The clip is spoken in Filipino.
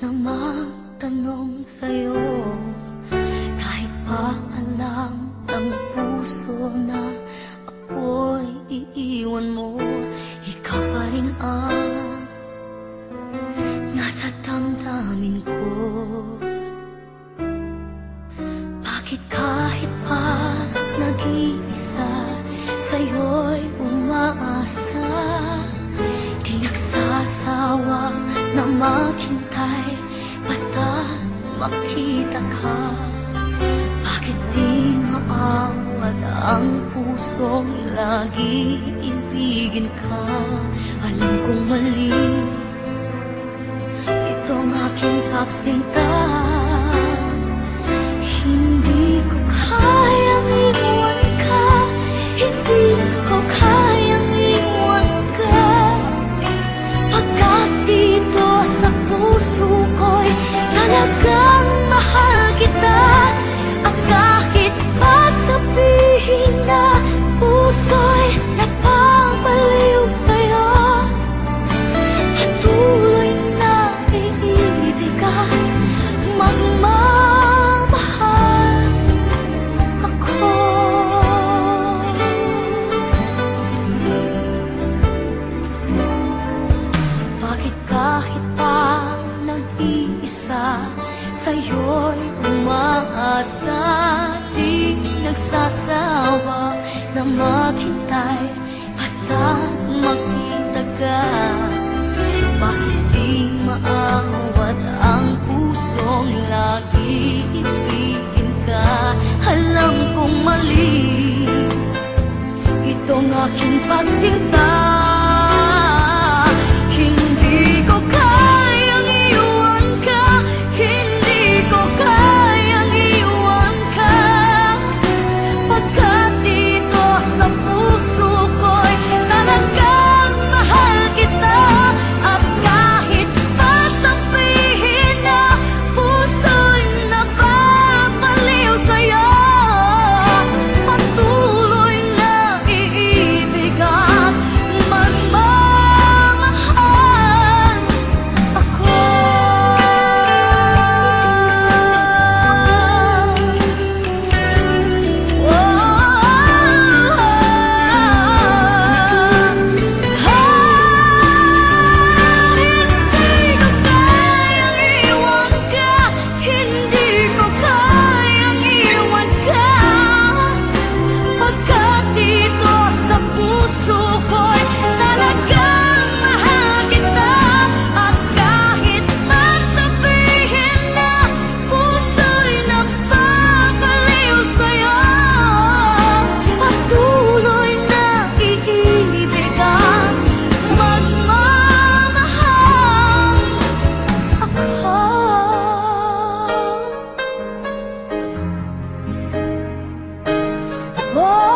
na magtanong sa'yo. Kahit pa alam ng puso na ako'y iiwan mo Ikaw pa rin ang nasa damdamin ko. Bakit kahit pa nag-iisa Sa'yo'y umaasa? Di nagsasawa na Basta makita ka Bakit di maawat ang pusong lagi ibigin ka Alam kong mali. Itong aking pagsinta iibig at magmamahal ako. Bakit kahit pa nag-iisa Sa'yo'y umaasa? Di nagsasawa na maghintay Basta mali. Itong aking pagsinta 我。